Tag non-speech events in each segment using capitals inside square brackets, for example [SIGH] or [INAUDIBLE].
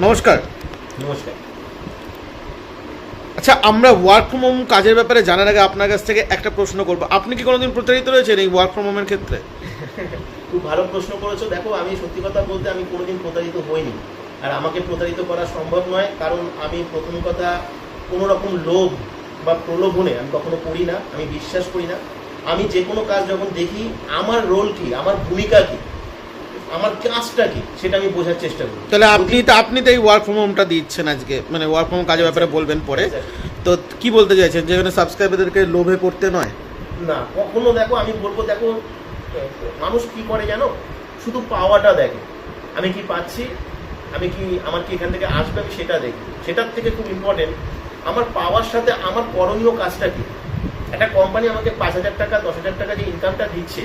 নমস্কার। নমস্কার। আচ্ছা আমরা ওয়ার্ক ফ্রম হোম কাজের ব্যাপারে জানার আগে আপনার কাছ থেকে একটা প্রশ্ন করব। আপনি কি কোনোদিন প্রতারিত রয়েছেন এই ওয়ার্ক ফ্রম হোমের ক্ষেত্রে? [LAUGHS] খুব ভালো প্রশ্ন করেছ। দেখো আমি সত্যি কথা বলতে আমি কোনোদিন প্রতারিত হইনি। আর আমাকে প্রতারিত করা সম্ভব নয় কারণ আমি প্রথম কথা কোনো রকম লোভ বা প্রলোভনে আমি কখনো করি না আমি বিশ্বাস করি না। আমি যে কোনো কাজ যখন দেখি আমার রোল কি? আমার ভূমিকা কি? আমার কাজটা কি? সেটা আমি বোঝার চেষ্টা করি। তাহলে আপনি তো আপনি তো এই ওয়ার্ক ফ্রম হোমটা দিচ্ছেন আজকে। মানে ওয়ার্ক ফ্রম কাজের ব্যাপারে বলবেন পরে। তো কি বলতে চাইছেন? যেখানে সাবস্ক্রাইবারদেরকে লোভে পড়তে নয়? না কখনো দেখো আমি বলব দেখো মানুষ কি করে জানো? শুধু পাওয়াটা দেখে। আমি কি পাচ্ছি? আমি কি আমার কি এখান থেকে আসবে? আমি সেটা দেখি। সেটার থেকে খুব ইম্পর্টেন্ট আমার পাওয়ার সাথে আমার করণীয় কাজটা কি? একটা কোম্পানি আমাকে পাঁচ হাজার টাকা দশ হাজার টাকা যে ইনকামটা দিচ্ছে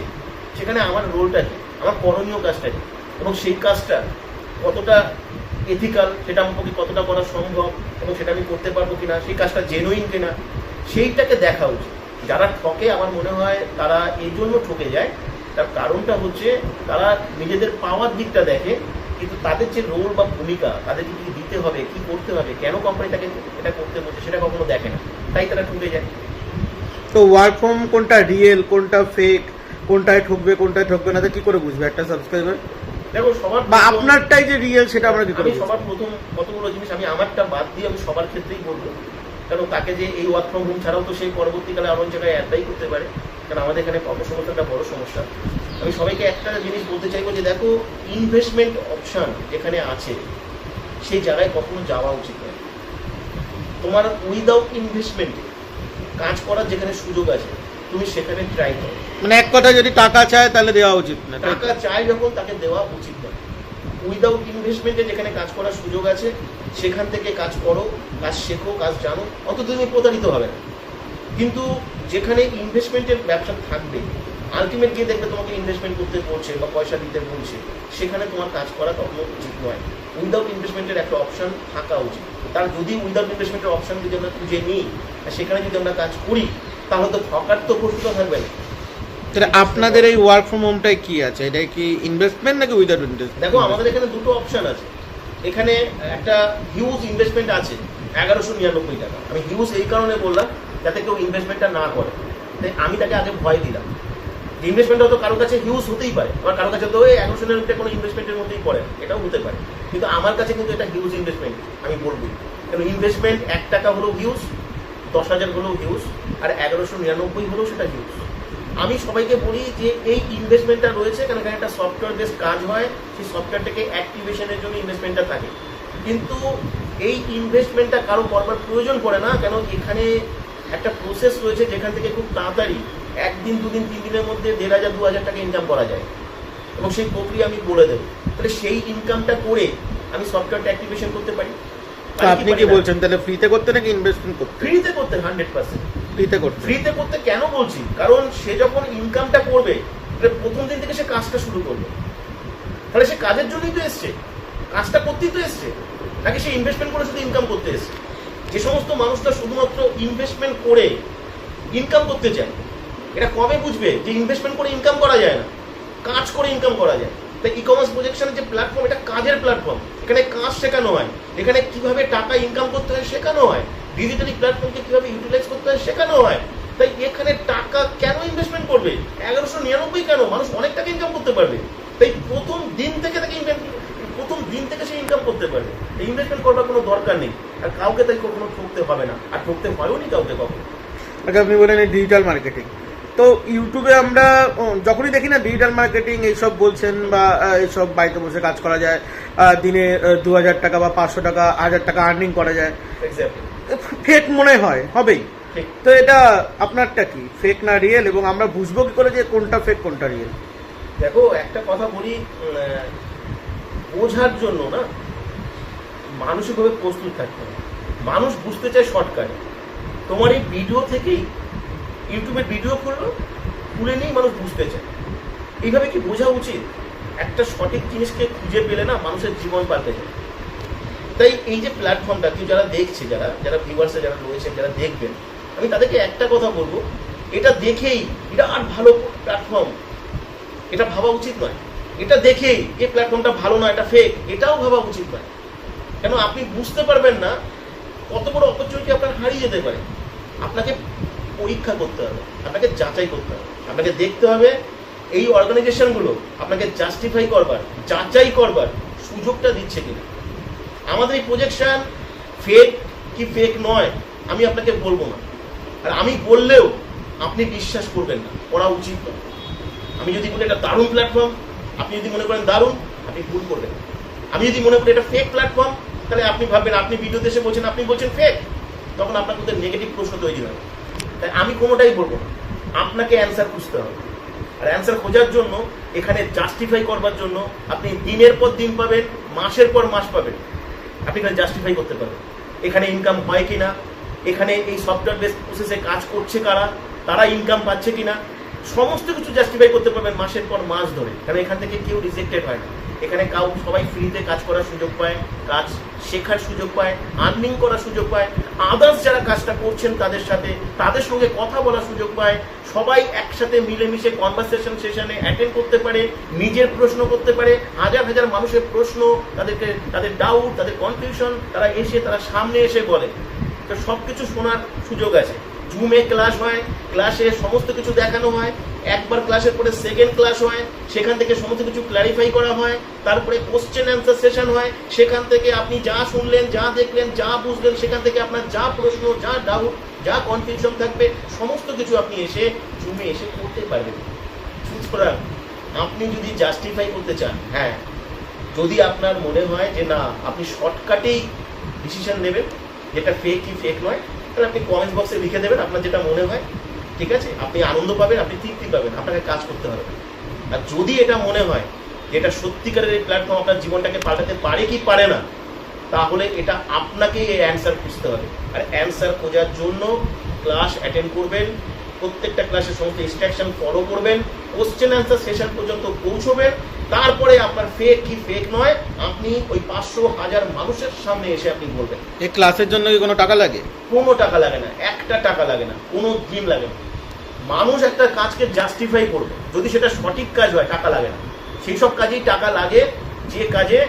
সেখানে আমার রোলটা কি? আমার করণীয় কাজটা এবং সেই কাজটা কতটা এথিক্যাল সেটা আমার পক্ষে কতটা করা সম্ভব এবং সেটা আমি করতে পারব কিনা, সেই কাজটা জেনুইন কিনা, সেইটাকে দেখা উচিত। যারা ঠকে, আমার মনে হয় তারা এই জন্য ঠকে যায়, তার কারণটা হচ্ছে তারা নিজেদের পাওয়ার দিকটা দেখে, কিন্তু তাদের যে রোল বা ভূমিকা, তাদেরকে কি দিতে হবে, কি করতে হবে, কেন কোম্পানি তাকে এটা করতে বলছে, সেটা কখনো দেখে না। তাই তারা ঠকে যায়। তো ওয়ার্ক ফ্রম কোনটা রিয়েল কোনটা ফেক কোনটায় ঠকবে কোনটায় ঠকবে না তো কি করে বুঝবে? একটা সাবস্ক্রাইবার দেখো সবার বা আপনারটাই যে রিয়েল সেটা আমরা কি করে সবার প্রথম কতগুলো জিনিস আমি আমারটা বাদ দিয়ে আমি সবার ক্ষেত্রেই বলব। কারণ তাকে যে এই ওয়ার্ক ফ্রম হোম ছাড়াও তো সেই পরবর্তীকালে আরও জায়গায় অ্যাপ্লাই করতে পারে। কারণ আমাদের এখানে কর্মসংস্থানটা বড় সমস্যা। আমি সবাইকে একটা জিনিস বলতে চাইব যে দেখো ইনভেস্টমেন্ট অপশন যেখানে আছে সেই জায়গায় কখনো যাওয়া উচিত নয়। তোমার উইদাউট ইনভেস্টমেন্টে কাজ করার যেখানে সুযোগ আছে তুমি সেখানে ট্রাই করো। মানে এক কথা যদি টাকা চায়, তাহলে দেওয়া উচিত না। টাকা চাই যখন, তাকে দেওয়া উচিত নয় উইদাউট ইনভেস্টমেন্টে যেখানে কাজ করার সুযোগ আছে, সেখান থেকে কাজ করো, কাজ শেখো, কাজ জানো অত তুমি প্রতারিত হবে না। কিন্তু যেখানে ইনভেস্টমেন্টের ব্যবসা থাকবে আলটিমেট গিয়ে দেখবে তোমাকে ইনভেস্টমেন্ট করতে বলছে বা পয়সা দিতে বলছে, সেখানে তোমার কাজ করা কখনো উচিত নয়। উইদাউট ইনভেস্টমেন্টের একটা অপশন থাকা উচিত। তার যদি উইদাউট ইনভেস্টমেন্টের অপশন যদি আমরা খুঁজে নিই সেখানে যদি আমরা কাজ করি, তাহলে তো ঠকার তো প্রশ্নটা থাকবে না। তাহলে আপনাদের এই ওয়ার্ক ফ্রম হোমটাই কি আছে? এটা কি ইনভেস্টমেন্ট নাকি উইদাউট ইনভেস্টমেন্ট দেখো, আমাদের এখানে দুটো অপশন আছে। এখানে একটা হিউজ ইনভেস্টমেন্ট আছে, এগারোশো নিরানব্বই টাকা। আমি হিউজ এই কারণে বললাম, যাতে কেউ ইনভেস্টমেন্টটা না করে। তাই আমি তাকে আগে ভয় দিলাম। ইনভেস্টমেন্ট হয়তো কারোর কাছে হিউজ হতেই পারে। আবার কারোর কাছে তো ওই এগারোশো নিরানব্বই কোনো ইনভেস্টমেন্টের মধ্যেই পড়ে এটাও হতে পারে। কিন্তু আমার কাছে কিন্তু এটা হিউজ ইনভেস্টমেন্ট আমি বলব। কারণ ইনভেস্টমেন্ট এক টাকা হলেও হিউজ দশ হাজার হলেও হিউজ আর এগারোশো নিরানব্বই হলেও সেটা হিউজ আমি সবাইকে বলি যে এই ইনভেস্টমেন্টটা রয়েছে কারণ এখানে একটা সফটওয়্যার বেস কাজ হয় সেই সফটওয়্যারটাকে অ্যাক্টিভেশনের জন্য ইনভেস্টমেন্টটা থাকে। কিন্তু এই ইনভেস্টমেন্টটা কারও করবার প্রয়োজন পড়ে না কেন এখানে একটা প্রসেস রয়েছে যেখান থেকে খুব তাড়াতাড়ি একদিন দুদিন তিন দিনের মধ্যে দেড় হাজার দু হাজার টাকা ইনকাম করা যায়। এবং সেই প্রক্রিয়া আমি বলে দেবো। তাহলে সেই ইনকামটা করে আমি সফটওয়্যারটা অ্যাক্টিভেশন করতে পারি? আপনি কি বলছেন তাহলে ফ্রিতে করতে নাকি ইনভেস্টমেন্ট করতে? ফ্রিতে করতে হান্ড্রেড পার্সেন্ট ফ্রিতে করতে। ফ্রিতে করতে কেন বলছি? কারণ সে যখন ইনকামটা করবে প্রথম দিন থেকে সে কাজটা শুরু করবে। তাহলে সে কাজের জন্যই তো এসছে। কাজটা করতেই তো এসছে। নাকি সে ইনভেস্টমেন্ট করে শুধু ইনকাম করতে এসছে? যে সমস্ত মানুষরা শুধুমাত্র ইনভেস্টমেন্ট করে ইনকাম করতে চায় এটা কবে বুঝবে যে ইনভেস্টমেন্ট করে ইনকাম করা যায় না? কাজ করে ইনকাম করা যায়। তাই ই কমার্স প্রজেকশনের যে প্ল্যাটফর্ম এটা কাজের প্ল্যাটফর্ম এখানে কাজ শেখানো হয়। এখানে কীভাবে টাকা ইনকাম করতে হয় শেখানো হয়। ডিজিটালি প্ল্যাটফর্মকে কীভাবে ইউটিলাইজ করতে হয় শেখানো হয়। তাই এখানে টাকা কেন ইনভেস্টমেন্ট করবে? এগারোশো নিরানব্বই কেন? মানুষ অনেক টাকা ইনকাম করতে পারবে। তাই প্রথম দিন থেকে তাকে প্রথম দিন থেকে সে ইনকাম করতে পারবে। ইনভেস্টমেন্ট করার কোনো দরকার নেই। আর কাউকে তাই কখনো ঠকতে হবে না। আর ঠকতে হয়ও নি কাউকে কখনো। আচ্ছা আপনি বলেন ডিজিটাল মার্কেটিং তো ইউটিউবে আমরা যখনই দেখি না ডিজিটাল মার্কেটিং এইসব বলছেন বা এইসব বাড়িতে বসে কাজ করা যায় দিনে দু হাজার টাকা বা পাঁচশো টাকা হাজার টাকা আর্নিং করা যায়। এক্স্যাক্টলি ফেক মনে হয় হবেই। তো এটা আপনারটা কি? ফেক না রিয়েল এবং আমরা বুঝব কি করে যে কোনটা ফেক কোনটা রিয়েল দেখো একটা কথা বলি বোঝার জন্য না মানসিকভাবে প্রস্তুত থাকতে হবে। মানুষ বুঝতে চায় শর্টকাটে তোমার এই ভিডিও থেকেই ইউটিউবে ভিডিও খুললো খুলে নিয়েই মানুষ বুঝতে চায়। এইভাবে কি বোঝা উচিত? একটা সঠিক জিনিসকে খুঁজে পেলে না মানুষের জীবন পাল্টে যায়। তাই এই যে প্ল্যাটফর্মটা কেউ যারা দেখছে, যারা যারা ভিউয়ার্সে যারা রয়েছেন, যারা দেখবেন, আমি তাদেরকে একটা কথা বলব, এটা দেখেই বিরাট ভালো প্ল্যাটফর্ম এটা ভাবা উচিত নয়। এটা দেখেই এই প্ল্যাটফর্মটা ভালো না, এটা ফেক এটাও ভাবা উচিত নয়। কেন, আপনি বুঝতে পারবেন না কত বড় অপরচুনিটি আপনার হারিয়ে যেতে পারে। আপনাকে পরীক্ষা করতে হবে, আপনাকে যাচাই করতে হবে, আপনাকে দেখতে হবে এই অর্গানাইজেশনগুলো আপনাকে জাস্টিফাই করবার, যাচাই করবার সুযোগটা দিচ্ছে কিনা। আমাদের এই প্রজেকশন ফেক কি ফেক নয়, আমি আপনাকে বলব না। আর আমি বললেও আপনি বিশ্বাস করবেন না, করা উচিত নয় আমি যদি বলি এটা দারুণ প্ল্যাটফর্ম আপনি যদি মনে করেন দারুণ, আপনি ভুল করবেন। আমি যদি মনে করি এটা ফেক প্ল্যাটফর্ম তাহলে আপনি ভাববেন, আপনি ভিডিওতে এসে বলছেন, আপনি বলছেন ফেক তখন আপনার মধ্যে নেগেটিভ প্রশ্ন তৈরি হবে তাই আমি কোনোটাই বলব না। আপনাকে অ্যান্সার খুঁজতে হবে। আর অ্যান্সার খোঁজার জন্য, এখানে জাস্টিফাই করবার জন্য আপনি দিনের পর দিন পাবেন, মাসের পর মাস পাবেন। আপনি এখানে জাস্টিফাই করতে পারবেন এখানে ইনকাম হয় কিনা, এখানে এই সফটওয়্যার বেস প্রসেসে কাজ করছে কারা, তারা ইনকাম পাচ্ছে কিনা, সমস্ত কিছু জাস্টিফাই করতে পারবেন মাসের পর মাস ধরে। কারণ এখান থেকে কেউ রিজেক্টেড হয় না। এখানে কাউ, সবাই ফ্রিতে কাজ করার সুযোগ পায়, কাজ শেখার সুযোগ পায় আর্নিং করার সুযোগ পায় আদার্স যারা কাজটা করছেন তাদের সাথে, তাদের সঙ্গে কথা বলার সুযোগ পায়, সবাই একসাথে মিলেমিশে কনভারসেশন সেশনে অ্যাটেন্ড করতে পারে, নিজের প্রশ্ন করতে পারে, হাজার হাজার মানুষের প্রশ্ন, তাদেরকে, তাদের ডাউট তাদের কনফিউশন তারা এসে, তারা সামনে এসে বলে। তো সব কিছু শোনার সুযোগ আছে। জুমে ক্লাস হয়, ক্লাসে সমস্ত কিছু দেখানো হয়, একবার ক্লাসের পরে সেকেন্ড ক্লাস হয়, সেখান থেকে সমস্ত কিছু ক্ল্যারিফাই করা হয়, তারপরে কোশ্চেন অ্যান্সার সেশন হয়, সেখান থেকে আপনি যা শুনলেন, যা দেখলেন, যা বুঝলেন, সেখান থেকে আপনার যা প্রশ্ন, যা ডাউট যা কনফিউশন থাকবে, সমস্ত কিছু আপনি এসে জুমে এসে করতে পারবেন। আপনি যদি জাস্টিফাই করতে চান হ্যাঁ যদি আপনার মনে হয় যে না, আপনি শর্টকাটেই ডিসিশন নেবেন, যেটা ফেক কি ফেক নয় তাহলে আপনি কমেন্ট বক্সে লিখে দেবেন, আপনার যেটা মনে হয়, ঠিক আছে? আপনি আনন্দ পাবেন, আপনি তৃপ্তি পাবেন, আপনাকে কাজ করতে হবে। আর যদি এটা মনে হয় এটা সত্যিকারের এই প্ল্যাটফর্ম আপনার জীবনটাকে পাল্টাতে পারে কি পারে না, তাহলে এটা আপনাকেই এই অ্যান্সার খুঁজতে হবে। আর অ্যান্সার খোঁজার জন্য ক্লাস অ্যাটেন্ড করবেন প্রত্যেকটা ক্লাসের সমস্ত ইনস্ট্রাকশন ফলো করবেন কোশ্চেন অ্যান্সার সেশন পর্যন্ত পৌঁছবেন। তারপরে আপনার ফেক কি ফেক নয় আপনি ওই পাঁচশো হাজার মানুষের সামনে এসে আপনি বলবেন। এই ক্লাসের জন্য কি কোনো টাকা লাগে? কোনো টাকা লাগে না একটা টাকা লাগে না কোনো দিন লাগে না। মানুষ একটা কাজকে জাস্টিফাই করবে যদি সেটা সঠিক কাজ হয় টাকা লাগে না। সেই সব কাজেই টাকা লাগে যে কাজে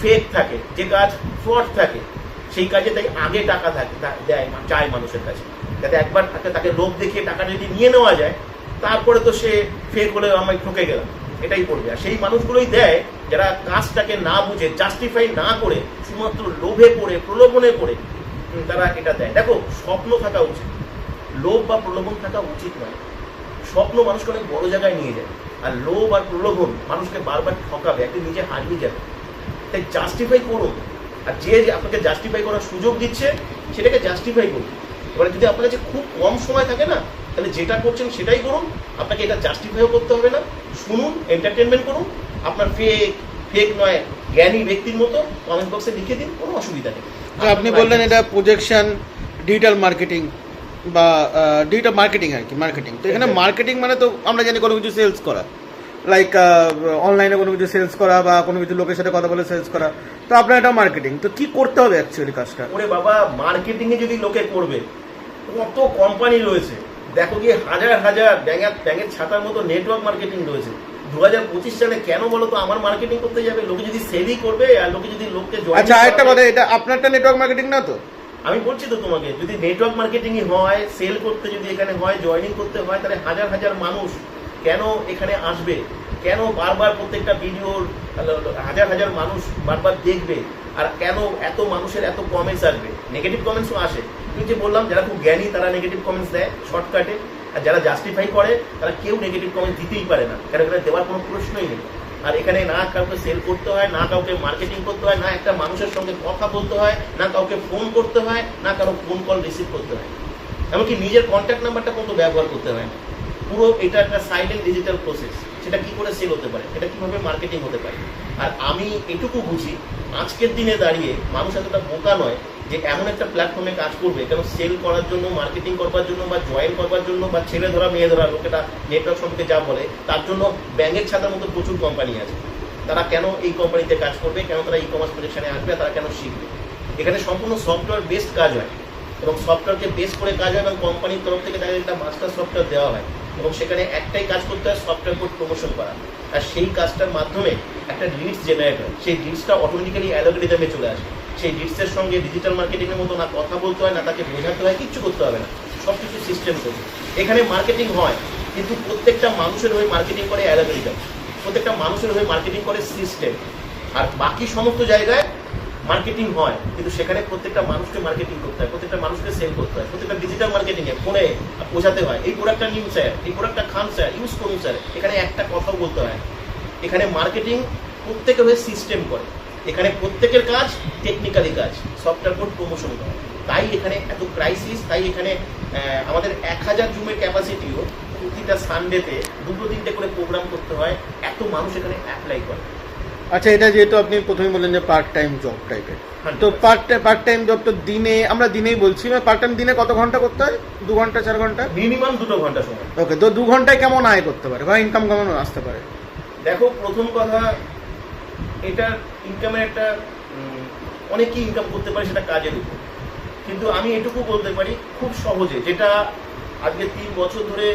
ফেক থাকে যে কাজ ফ্রড থাকে সেই কাজে তাই আগে টাকা থাকে দেয় চায় মানুষের কাছে। যাতে একবার একটা তাকে লোভ দেখিয়ে টাকা যদি নিয়ে নেওয়া যায়, তারপরে তো সে ফের হলে আমি ঠকে গেলাম এটাই করবে। আর সেই মানুষগুলোই দেয় যারা কাজটাকে না বুঝে জাস্টিফাই না করে, শুধুমাত্র লোভে করে, প্রলোভনে করে তারা এটা দেয়। দেখো, স্বপ্ন থাকা উচিত। লোভ বা প্রলোভন থাকা উচিত নয়। স্বপ্ন মানুষকে অনেক বড় জায়গায় নিয়ে যায়। আর লোভ আর প্রলোভন মানুষকে বারবার ঠকাবে, একদিন নিজে হারিয়ে যাবে। তাই জাস্টিফাই করুন। আর যে আপনাকে জাস্টিফাই করার সুযোগ দিচ্ছে, সেটাকে জাস্টিফাই করুন। এবারে যদি আপনার কাছে খুব কম সময় থাকে না তাহলে যেটা করছেন সেটাই করুন। আপনাকে এটা জাস্টিফাইও করতে হবে না। শুনুন এন্টারটেনমেন্ট করুন। আপনার ফেক ফেক নয় জ্ঞানী ব্যক্তির মতো কমেন্ট বক্সে লিখে দিন কোনো অসুবিধা নেই। আপনি বললেন এটা প্রজেকশন ডিজিটাল মার্কেটিং বা ডিজিটাল মার্কেটিং আর কি মার্কেটিং তো এখানে মার্কেটিং মানে তো আমরা জানি কোনো কিছু সেলস করা। লাইক অনলাইনে কোনো কিছু সেলস করা বা কোনো কিছু লোকের সাথে কথা বলে সেলস করা। তো আপনার এটা মার্কেটিং তো কি করতে হবে অ্যাকচুয়ালি কাজটা? ওরে বাবা মার্কেটিংয়ে যদি লোকে করবে কত কোম্পানি রয়েছে? দেখো গিয়ে হাজার হাজার ব্যাঙের ব্যাঙের ছাতার মতো নেটওয়ার্ক মার্কেটিং রয়েছে। দু হাজার পঁচিশ সালে কেন বলো তো আমার মার্কেটিং করতে যাবে? লোকে যদি সেলই করবে আর লোকে যদি লোককে আচ্ছা আরেকটা কথা এটা আপনারটা নেটওয়ার্ক মার্কেটিং না তো। আমি বলছি তো তোমাকে যদি নেটওয়ার্ক মার্কেটিংই হয় সেল করতে যদি এখানে হয় জয়েনিং করতে হয় তাহলে হাজার হাজার মানুষ কেন এখানে আসবে? কেন বারবার প্রত্যেকটা ভিডিওর হাজার হাজার মানুষ বারবার দেখবে? আর কেন এত মানুষের এত কমেন্টস আসবে? নেগেটিভ কমেন্টসও আসে। তুই যে বললাম, যারা খুব জ্ঞানী, তারা নেগেটিভ কমেন্টস দেয় শর্টকাটে আর যারা জাস্টিফাই করে, তারা কেউ নেগেটিভ কমেন্ট দিতেই পারে না। কেন এখানে দেওয়ার কোনো প্রশ্নই নেই। আর এখানে না কাউকে সেল করতে হয়, না কাউকে মার্কেটিং করতে হয়, না একটা মানুষের সঙ্গে কথা বলতে হয়, না কাউকে ফোন করতে হয়, না কারও ফোন কল রিসিভ করতে হয়। এমনকি নিজের কন্ট্যাক্ট নাম্বারটা কিন্তু ব্যবহার করতে হয় না। পুরো এটা একটা সাইলেন্ট ডিজিটাল প্রসেস সেটা কি করে সেল হতে পারে? এটা কীভাবে মার্কেটিং হতে পারে? আর আমি এটুকু বুঝি, আজকের দিনে দাঁড়িয়ে মানুষ এতটা বোকা নয় যে এমন একটা প্ল্যাটফর্মে কাজ করবে কেন সেল করার জন্য মার্কেটিং করবার জন্য, বা জয়েন করবার জন্য, বা ছেলে ধরা, মেয়ে ধরা, লোকেরা নেটওয়ার্ক সম্পর্কে যা বলে, তার জন্য ব্যাঙের ছাতার মতো প্রচুর কোম্পানি আছে। তারা কেন এই কোম্পানিতে কাজ করবে? কেন তারা ই কমার্স প্রজেকশনে আসবে? তারা কেন শিখবে? এখানে সম্পূর্ণ সফটওয়্যার বেসড কাজ হয় এবং সফটওয়্যারকে বেস করে কাজ হয় এবং কোম্পানির তরফ থেকে তাদের একটা মাস্টার সফটওয়্যার দেওয়া হয় এবং সেখানে একটাই কাজ করতে হয় সফটওয়্যার কোড প্রমোশন করা। আর সেই কাজটার মাধ্যমে একটা লিডস জেনারেট হয়। সেই লিডসটা অটোমেটিক্যালি অ্যালোগরিদমে চলে আসে। সেই লিডসের সঙ্গে ডিজিটাল মার্কেটিংয়ের মতো না কথা বলতে হয় না, তাকে বোঝাতে হয়, কিচ্ছু করতে হবে না। সব কিছু সিস্টেম করবে। এখানে মার্কেটিং হয়, কিন্তু প্রত্যেকটা মানুষের হয়ে মার্কেটিং করে অ্যালোগরিদম প্রত্যেকটা মানুষের হয়ে মার্কেটিং করে সিস্টেম আর বাকি সমস্ত জায়গায় মার্কেটিং হয়, কিন্তু সেখানে প্রত্যেকটা মানুষকে মার্কেটিং করতে হয়, প্রত্যেকটা মানুষকে সেল করতে হয়, প্রত্যেকটা ডিজিটাল মার্কেটিং এ ফোনে বোঝাতে হয়, এই প্রোডাক্টটা নিন স্যার এই প্রোডাক্টটা খান স্যার ইউজ করুন স্যার এখানে একটা কথাও বলতে হয় এখানে মার্কেটিং প্রত্যেকে হয়ে সিস্টেম করে। এখানে প্রত্যেকের কাজ টেকনিক্যালি কাজ সফটওয়্যার কোড প্রমোশন করে। তাই এখানে এত ক্রাইসিস তাই এখানে আমাদের এক হাজার জুমের ক্যাপাসিটিও প্রতিটা সানডেতে দুটো তিনটে করে প্রোগ্রাম করতে হয় এত মানুষ এখানে অ্যাপ্লাই করে। আচ্ছা এটা যেহেতু আপনি প্রথমে বললেন যে পার্ট টাইম জব টাইপের তো 100% পার্ট পার্ট টাইম জব তো দিনে আমরা দিনেই বলছি মানে পার্ট টাইম দিনে কত ঘণ্টা করতে হয়? দু ঘণ্টা চার ঘণ্টা? মিনিমাম দুটো ঘণ্টা সময়। ওকে তো দু ঘন্টায় কেমন আয় করতে পারে বা ইনকাম কেমন আসতে পারে? দেখো প্রথম কথা এটা ইনকামের একটা অনেকেই ইনকাম করতে পারে সেটা কাজের উপর। কিন্তু আমি এটুকু বলতে পারি, খুব সহজে যেটা আজকে তিন বছর ধরে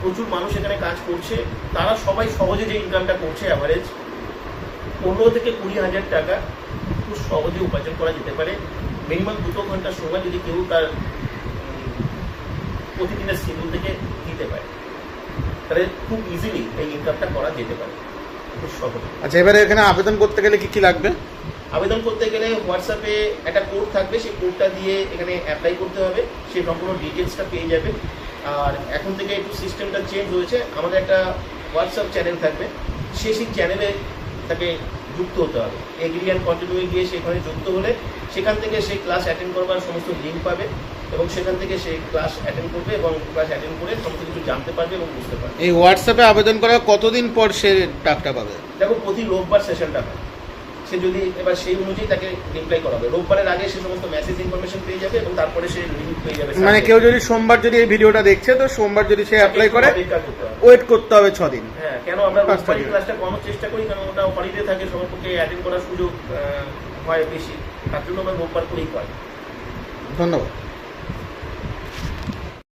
প্রচুর মানুষ এখানে কাজ করছে, তারা সবাই সহজে যে ইনকামটা করছে অ্যাভারেজ পনেরো থেকে কুড়ি হাজার টাকা খুব সহজে উপার্জন করা যেতে পারে। মিনিমাম দুটো ঘণ্টার সময় যদি কেউ তার প্রতিদিনের শিডিউল থেকে দিতে পারে, তাহলে খুব ইজিলি এই ইনকামটা করা যেতে পারে। খুব সহজে আচ্ছা এবারে এখানে আবেদন করতে গেলে কি কি লাগবে? আবেদন করতে গেলে হোয়াটসঅ্যাপে একটা কোড থাকবে, সেই কোডটা দিয়ে এখানে অ্যাপ্লাই করতে হবে। সেই সম্পূর্ণ ডিটেলসটা পেয়ে যাবে। আর এখন থেকে একটু সিস্টেমটা চেঞ্জ হয়েছে। আমাদের একটা হোয়াটসঅ্যাপ চ্যানেল থাকবে। সে সেই চ্যানেলে তাকে যুক্ত হতে হবে। এগ্রি অ্যান্ড কন্টিনিউ গিয়ে সেখানে যুক্ত হলে সেখান থেকে সেই ক্লাস অ্যাটেন্ড করবার সমস্ত লিঙ্ক পাবে। এবং সেখান থেকে সেই ক্লাস অ্যাটেন্ড করবে এবং ক্লাস অ্যাটেন্ড করে সমস্ত কিছু জানতে পারবে এবং বুঝতে পারবে। এই হোয়াটসঅ্যাপে আবেদন করার কতদিন পর সে টাকাটা পাবে? দেখো প্রতি রোববার সেশনটা হয়। সে যদি এবার সেই অনুযায়ী তাকে রিপ্লাই করা হবে। রোববারের আগে সে সমস্ত মেসেজ ইনফরমেশন পেয়ে যাবে এবং তারপরে সে লিঙ্ক পেয়ে যাবে মানে কেউ যদি সোমবার যদি এই ভিডিওটা দেখছে তো সোমবার যদি সে অ্যাপ্লাই করে। ওয়েট করতে হবে। ছ দিন। হ্যাঁ কেন আমরা রোববারই ক্লাসটা করানোর চেষ্টা করি কারণ ওটা হলিডে থাকে সবার পক্ষে অ্যাটেন্ড করার সুযোগ হয় বেশি। তার জন্য আমরা রোববার করেই করি ধন্যবাদ।